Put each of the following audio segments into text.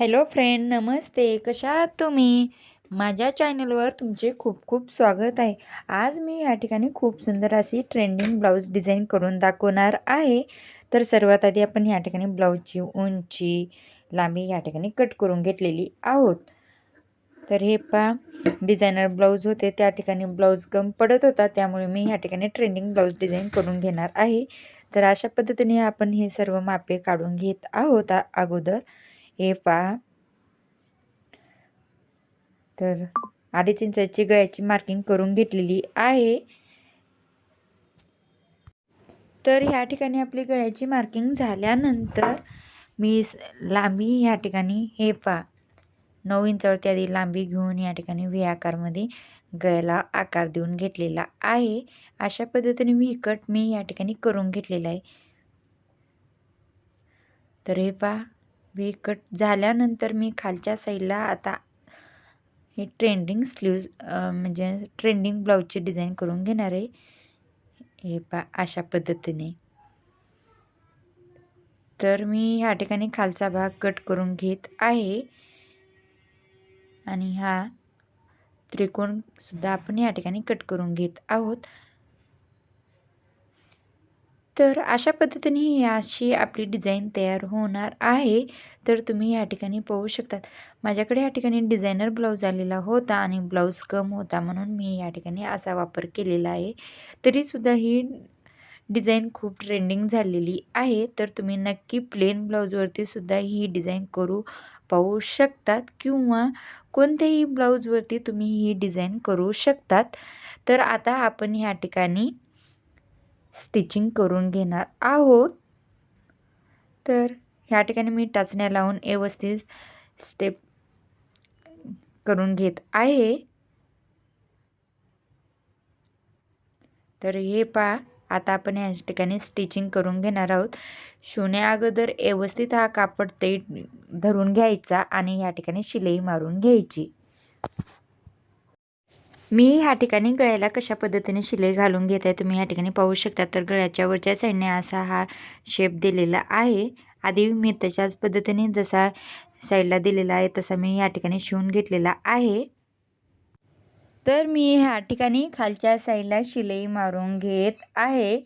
Hello friend नमस्ते. कशा आहात तुम्ही? माझ्या चॅनलवर तुमचे खूप खूप स्वागत आहे. आज मी या ठिकाणी खूप सुंदर अशी ट्रेंडिंग ब्लाऊज डिझाईन करून दाखवणार आहे. तर सर्वात आधी आपण या ठिकाणी ब्लाऊजची उंची लांबी या ठिकाणी कट करून घेतलेली आहोत. तर हे पा डिझायनर ब्लाऊज होते. त्या ठिकाणी ब्लाऊज कम पडत होता. त्यामुळे मी ह्या ठिकाणी ट्रेंडिंग ब्लाऊज डिझाईन करून घेणार आहे. तर अशा पद्धतीने आपण हे सर्व मापे काढून घेत आहोत आ- अगोदर. हे पहा. तर अडीच इंचाची गळ्याची मार्किंग करून घेतलेली आहे. तर ह्या ठिकाणी आपली गळ्याची मार्किंग झाल्यानंतर मी लांबी ह्या ठिकाणी हे पा नऊ इंचावरती आधी लांबी घेऊन या ठिकाणी व्ही आकारमध्ये गळ्याला आकार देऊन घेतलेला आहे. अशा पद्धतीने व्ही कट मी या ठिकाणी करून घेतलेला आहे. तर हे पहा. व्ही कट झाल्यानंतर मी खालच्या साईडला आता हे ट्रेंडिंग स्लीव्ज म्हणजे ट्रेंडिंग ब्लाऊजची डिझाईन करून घेणार आहे. हे पा अशा पद्धतीने. तर मी ह्या ठिकाणी खालचा भाग कट करून घेत आहे. आणि हा त्रिकोण सुद्धा आपण या ठिकाणी कट करून घेत आहोत. तर अशा पद्धतीने ही अशी आपली डिझाईन तयार होणार आहे. तर तुम्ही या ठिकाणी पाहू शकतात. माझ्याकडे या ठिकाणी डिझायनर ब्लाऊज आलेला होता आणि ब्लाऊज कम होता म्हणून मी या ठिकाणी असा वापर केलेला आहे. तरीसुद्धा ही डिझाईन खूप ट्रेंडिंग झालेली आहे. तर तुम्ही नक्की प्लेन ब्लाऊजवरती सुद्धा ही डिझाईन करू पाहू शकतात किंवा कोणत्याही ब्लाऊजवरती तुम्ही ही डिझाईन करू शकतात. तर आता आपण ह्या ठिकाणी स्टिचिंग करून घेणार आहोत. तर ह्या ठिकाणी मी टाचण्या लावून व्यवस्थित स्टेप करून घेत आहे. तर हे पा आता आपण या ठिकाणी स्टिचिंग करून घेणार आहोत. शिवण्या अगोदर व्यवस्थित हा कापड ते धरून घ्यायचा आणि या ठिकाणी शिलाई मारून घ्यायची. मी ह्या ठिकाणी गळ्याला कशा पद्धतीने शिलाई घालून घेत आहे तुम्ही ह्या ठिकाणी पाहू शकता. तर गळ्याच्या वरच्या साईडने असा हा शेप दिलेला आहे. आधी मी तशाच पद्धतीने जसा साईडला दिलेला आहे तसा मी ह्या ठिकाणी शिवून घेतलेला आहे. तर मी ह्या ठिकाणी खालच्या साईडला शिलाई मारून घेत आहे.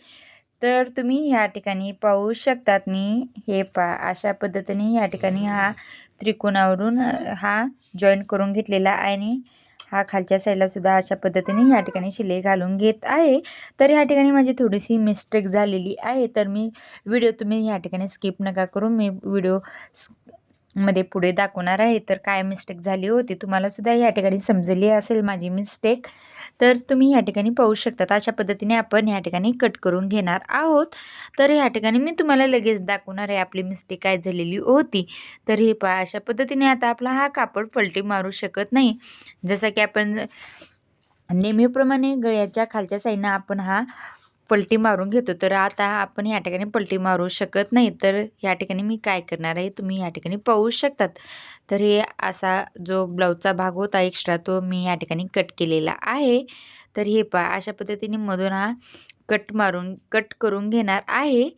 तर तुम्ही ह्या ठिकाणी पाहू शकतात मी. हे पा अशा पद्धतीने ह्या ठिकाणी हा त्रिकोणावरून हा जॉईन करून घेतलेला आहे. आणि हा खालच्या साईडला सुद्धा अशा पद्धतीने ह्या ठिकाणी शिलाई घालून घेत आहे. तर ह्या ठिकाणी माझी थोडीशी मिस्टेक झालेली आहे. तर मी व्हिडिओ तुम्ही ह्या ठिकाणी स्किप नका करू. मी व्हिडिओमध्ये पुढे दाखवणार आहे. तर काय मिस्टेक झाली होती तुम्हाला सुद्धा या ठिकाणी समजली असेल माझी मिस्टेक तर तुम्ही ह्या ठिकाणी पाहू शकतात. अशा पद्धतीने आपण ह्या ठिकाणी कट करून घेणार आहोत. तर ह्या ठिकाणी मी तुम्हाला लगेच दाखवणार आहे. आपली मिस्टेक काय झालेली होती. तर हे पहा अशा पद्धतीने आता आपला हा कापड पलटी मारू शकत नाही. जसं की आपण नेहमीप्रमाणे गळ्याच्या खालच्या साईडनं आपण हा पलटी मारून घेतो. तर आता आपण या ठिकाणी पलटी मारू शकत नाही. तर या ठिकाणी मी काय करणार आहे? तुम्ही या ठिकाणी पाहू शकतात. तर हे असा जो ब्लाऊजचा भाग होता एक्स्ट्रा तो मी या ठिकाणी कट केलेला आहे. तर हे पहा अशा पद्धतीने मधून हा कट मारून कट करून घेणार आहे.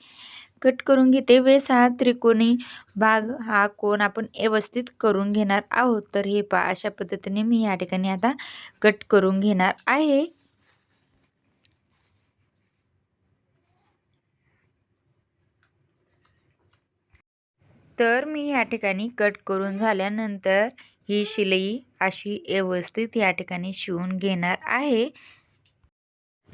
कट करून घेते वेळेस हा त्रिकोणी भाग हा कोण आपण व्यवस्थित करून घेणार आहोत. तर हे पहा अशा पद्धतीने मी या ठिकाणी आता कट करून घेणार आहे. तर मी या ठिकाणी कट करून झाल्यानंतर ही शिलाई अशी व्यवस्थित या ठिकाणी शिवून घेणार आहे.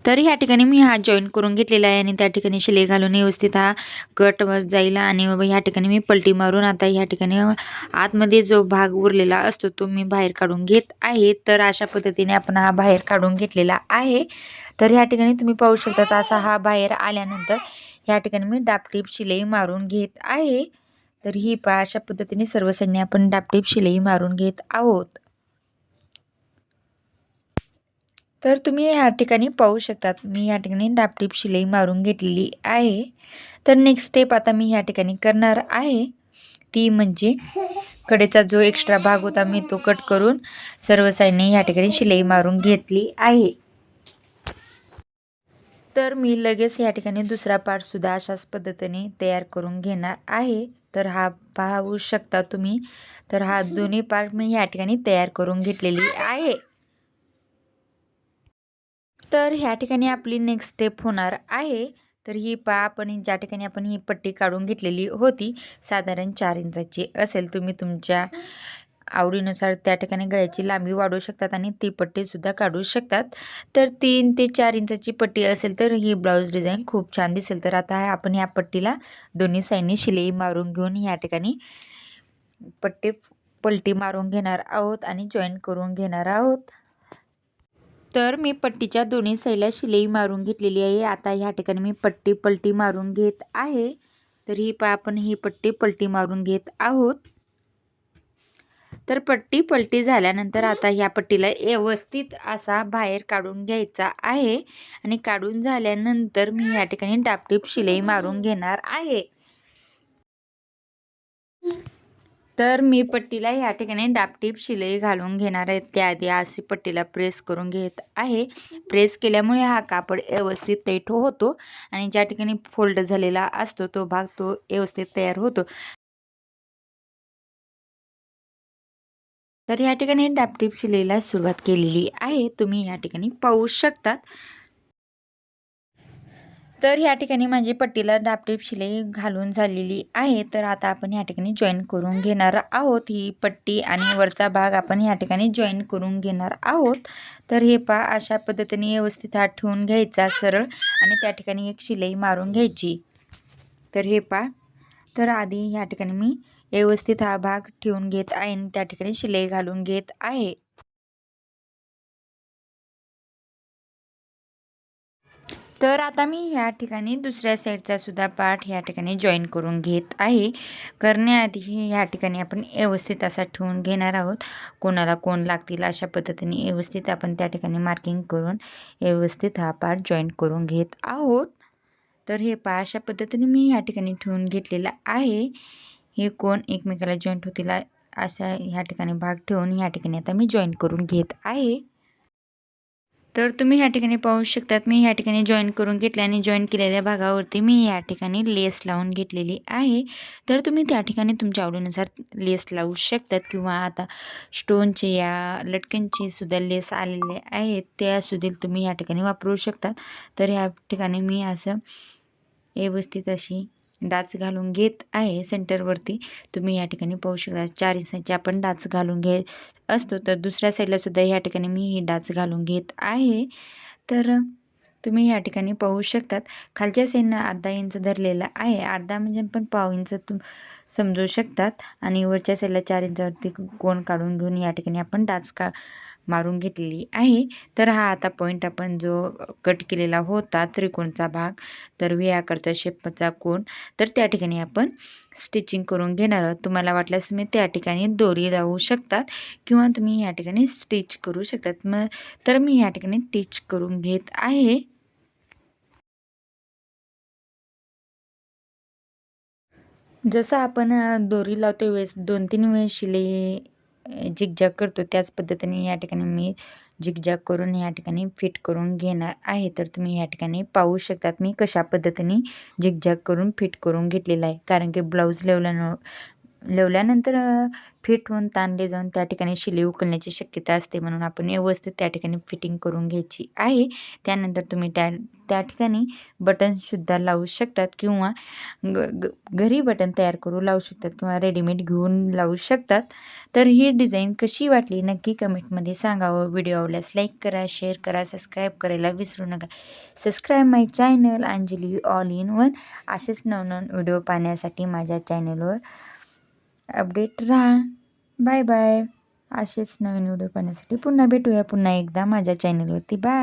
तर ह्या ठिकाणी मी हा जॉईन करून घेतलेला आहे आणि त्या ठिकाणी शिलाई घालून व्यवस्थित हा कट जाईल आणि ह्या ठिकाणी मी पलटी मारून आता ह्या ठिकाणी आतमध्ये जो भाग उरलेला असतो तो मी बाहेर काढून घेत आहे. तर अशा पद्धतीने आपण हा बाहेर काढून घेतलेला आहे. तर ह्या ठिकाणी तुम्ही पाहू शकता असा हा बाहेर आल्यानंतर ह्या ठिकाणी मी डापटीप शिलाई मारून घेत आहे. तर ही पा अशा पद्धतीने सर्व सैन्य आपण डापटीप शिलाई मारून घेत आहोत. तर तुम्ही ह्या ठिकाणी पाहू शकतात मी या ठिकाणी डापटीप शिलाई मारून घेतलेली आहे. तर नेक्स्ट स्टेप आता मी ह्या ठिकाणी करणार आहे. ती म्हणजे कडेचा जो एक्स्ट्रा भाग होता मी तो कट करून सर्व साईडने या ठिकाणी शिलाई मारून घेतली आहे. तर मी लगेच या ठिकाणी दुसरा पार्टसुद्धा अशाच पद्धतीने तयार करून घेणार आहे. तर हा पाहू शकता तुम्ही. तर हा दोन्ही पार्ट मी या ठिकाणी तयार करून घेतलेली आहे. तर ह्या ठिकाणी आपली नेक्स्ट स्टेप होणार आहे. तर ही पा आपण ज्या ठिकाणी आपण ही पट्टी काढून घेतलेली होती साधारण चार इंचाची असेल. तुम्ही तुमच्या आवडीनुसार त्या ठिकाणी गळ्याची लांबी वाढवू शकतात आणि ती पट्टीसुद्धा काढू शकतात. तर तीन ते चार इंचाची पट्टी असेल तर ही ब्लाऊज डिझाईन खूप छान दिसेल. तर आता आपण या पट्टीला दोन्ही साईडने शिलाई मारून घेऊन या ठिकाणी पट्टी पलटी मारून घेणार आहोत आणि जॉईन करून घेणार आहोत. तर मी पट्टीच्या दोन्ही साईडला शिलाई मारून घेतलेली आहे. आता ह्या ठिकाणी मी पट्टी पलटी मारून घेत आहे. तर ही पा आपण ही पट्टी पलटी मारून घेत आहोत. तर पट्टी पलटी झाल्यानंतर आता ह्या पट्टीला व्यवस्थित असा बाहेर काढून घ्यायचा आहे. आणि काढून झाल्यानंतर मी या ठिकाणी टापटीप शिलाई मारून घेणार आहे. तर मी पट्टीला ह्या ठिकाणी डापटीप शिलाई घालून घेणार आहे. त्याआधी अशी पट्टीला प्रेस करून घेत आहे. प्रेस केल्यामुळे हा कापड व्यवस्थित तैठो होतो आणि ज्या ठिकाणी फोल्ड झालेला असतो तो भाग तो व्यवस्थित तयार होतो. तर या ठिकाणी डापटीप शिलाईला सुरुवात केलेली आहे. तुम्ही या ठिकाणी पाहू शकतात. तर ह्या ठिकाणी माझी पट्टीला डापटीप शिलाई घालून झालेली आहे. तर आता आपण या ठिकाणी जॉईन करून घेणार आहोत. ही पट्टी आणि वरचा भाग आपण ह्या ठिकाणी जॉईन करून घेणार आहोत. तर हे पा अशा पद्धतीने व्यवस्थित हात ठेवून घ्यायचा सरळ. आणि त्या ठिकाणी एक शिलाई मारून घ्यायची. तर हे पा तर आधी ह्या ठिकाणी मी व्यवस्थित हा भाग ठेवून घेत आहे आणि त्या ठिकाणी शिलाई घालून घेत आहे. तर आता मी ह्या ठिकाणी दुसऱ्या साईडचा सुद्धा पार्ट ह्या ठिकाणी जॉईन करून घेत आहे. करण्याआधी ह्या ठिकाणी आपण व्यवस्थित असा ठेवून घेणार आहोत. कोणाला कोण लागतील अशा पद्धतीने व्यवस्थित आपण त्या ठिकाणी मार्किंग करून व्यवस्थित हा पार्ट जॉईन करून घेत आहोत. तर हे पा अशा पद्धतीने मी ह्या ठिकाणी ठेवून घेतलेलं आहे. हे कोण एकमेकाला जॉईंट होतील अशा ह्या ठिकाणी भाग ठेवून ह्या ठिकाणी आता मी जॉईन करून घेत आहे. तर तुम्ही ह्या ठिकाणी पाहू शकतात मी ह्या ठिकाणी जॉईन करून घेतले आणि जॉईन केलेल्या भागावरती मी या ठिकाणी लेस लावून घेतलेली आहे. तर तुम्ही त्या ठिकाणी तुमच्या आवडीनुसार लेस लावू शकतात किंवा आता स्टोनचे या लटकनचे सुद्धा लेस आलेले आहेत त्यासुद्धा तुम्ही ह्या ठिकाणी वापरू शकतात. तर ह्या ठिकाणी मी असं व्यवस्थित अशी डाच घालून घेत आहे सेंटरवरती. तुम्ही या ठिकाणी पाहू शकता. चार इंचाची आपण डाच घालून घेत असतो. तर दुसऱ्या साईडला सुद्धा या ठिकाणी मी ही डाच घालून घेत आहे. तर तुम्ही या ठिकाणी पाहू शकतात. खालच्या साईडनं अर्धा इंच धरलेला आहे. अर्धा म्हणजे पण पाव इंच तुम समजू शकतात. आणि वरच्या साईडला चार इंचावरती कोण काढून घेऊन या ठिकाणी आपण डाच का मारून घेतलेली आहे. तर हा आता पॉईंट आपण जो कट केलेला होता त्रिकोणचा भाग तर व्ही आकारचा शेपचा कोण तर त्या ठिकाणी आपण स्टिचिंग करून घेणार आहोत. तुम्हाला वाटल्यास तुम्ही त्या ठिकाणी दोरी लावू शकतात किंवा तुम्ही या ठिकाणी स्टिच करू शकतात. मग तर मी या ठिकाणी स्टिच करून घेत आहे. जसं आपण दोरी लावते वेळेस दोन तीन वेळेस शिले जिगजॅग करतो त्याच पद्धतीने या ठिकाणी मी जिगजॅग करून या ठिकाणी फिट करून घेणार आहे. तर तुम्ही या ठिकाणी पाहू शकतात मी कशा पद्धतीने जिगजॅग करून फिट करून घेतलेला आहे. कारण की ब्लाऊज लेवल्यानं लवल्यानंतर फिट होऊन ताणले जाऊन त्या ठिकाणी शिले उकलण्याची शक्यता असते म्हणून आपण व्यवस्थित त्या ठिकाणी फिटिंग करून घ्यायची आहे. त्यानंतर तुम्ही त्या त्या ठिकाणी बटन्ससुद्धा लावू शकतात किंवा ग घरी बटन तयार करू लावू शकतात किंवा रेडीमेड घेऊन लावू शकतात. तर ही डिझाईन कशी वाटली नक्की कमेंटमध्ये सांगावं. व्हिडिओ आवडल्यास लाईक करा शेअर करा सबस्क्राईब करायला विसरू नका. Subscribe my channel Anjali all in one असेच नवनवन व्हिडिओ पाहण्यासाठी माझ्या चॅनलवर अपडेट राहा. बाय बाय असेच नवीन व्हिडिओ पाहण्यासाठी पुन्हा भेटूया. पुन्हा एकदा माझ्या चॅनलवरती बाय